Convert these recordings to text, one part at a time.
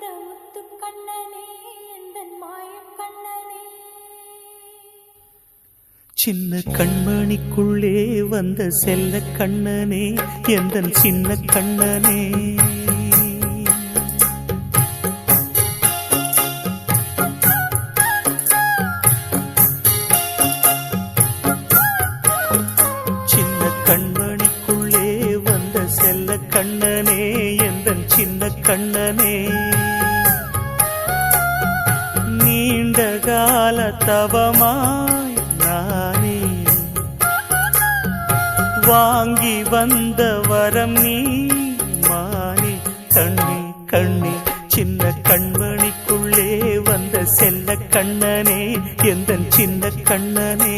அந்த முத்து கண்ணனே எந்த மாய கண்ணனே? சின்ன கண்மணிக்குள்ளே வந்த செல்ல கண்ணனே எந்த சின்ன கண்ணனே? கண்ணனே எந்த சின்ன கண்ணனே? நீண்ட கால தவமாய் நானே வாங்கி வந்த வரம் நீ மானே. கண்ணே கண்ணே சின்ன கண்மணிக்குள்ளே வந்த செல்ல கண்ணனே எந்த சின்ன கண்ணனே?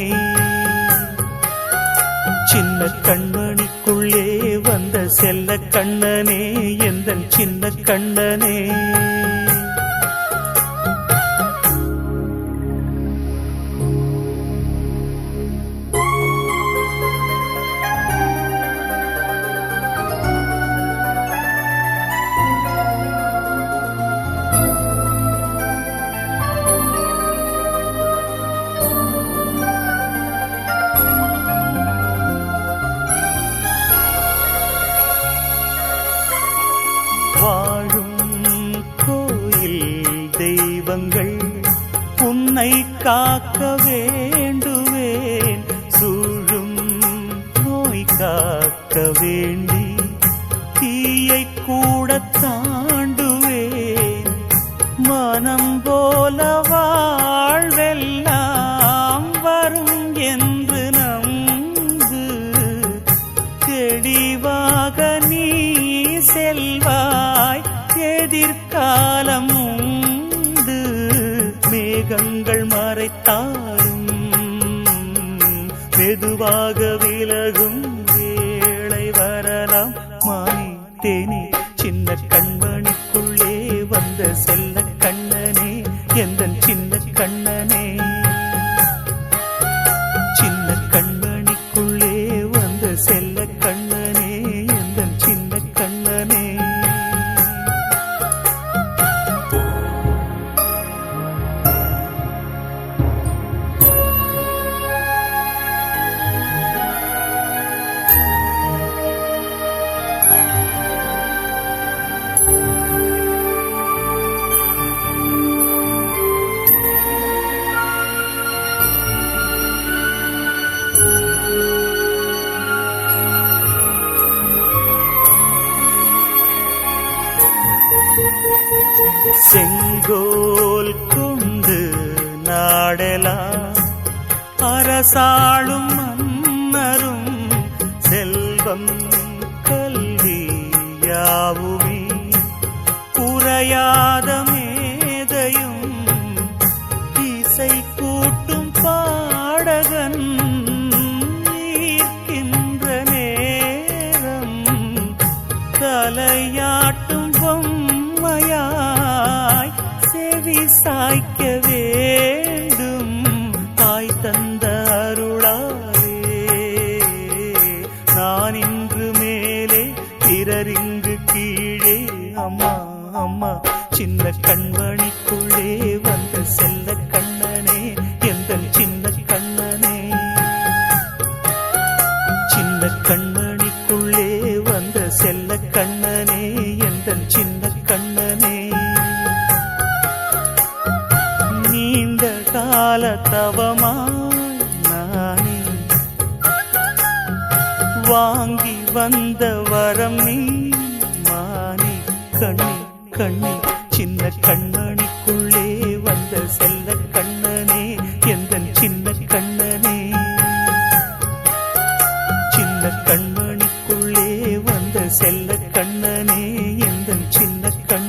சின்ன கண்மணிக்குள்ளே வந்த செல்ல கண்ணனே எந்த சின்ன கண்ணனே? வாழும் கோயில் தெய்வங்கள் உன்னை காக்க வேண்டுவேன். சூழும் நோய் காக்க வேண்டி தீயை கூட தாண்டுவேன். மனம் காலம் உண்டு மேகங்கள் மறைத்தாலும் மெதுவாக விலகும் வேளை வரலாம் மானே தேனே. சின்ன கண்மணிக்குள்ளே வந்த செல்ல கண்ணனே எந்த சின்ன கண்ணன் செங்கோல் கொண்டு நாடலா அரசாளும் மன்னரும் செல்வம் கல்வி யாவுமே. குறையாத மேதையும் இசை கூட்டும் பாடகன் நீர்க்கின்ற நேரம் தலைய பிறரிங்கு கீழே அம்மா அம்மா சின்ன கண்மணிக்குள்ளே வந்த செல்ல கண்ணனே எந்த சின்ன கண்ணனே. சின்ன கண்மணிக்குள்ளே வந்த செல்ல கண்ணனே எந்த சின்ன கண்ணனே. நீண்ட கால தவமா நானே வாங்கி வந்த வரம் நீ கண்ணி கண்ணி சின்ன கண்ணனுக்குள்ளே வந்த செல்ல கண்ணனே எந்த சின்ன கண்ணனே? சின்ன கண்மணிக்குள்ளே வந்த செல்ல கண்ணனே எந்த சின்ன கண்ணன்?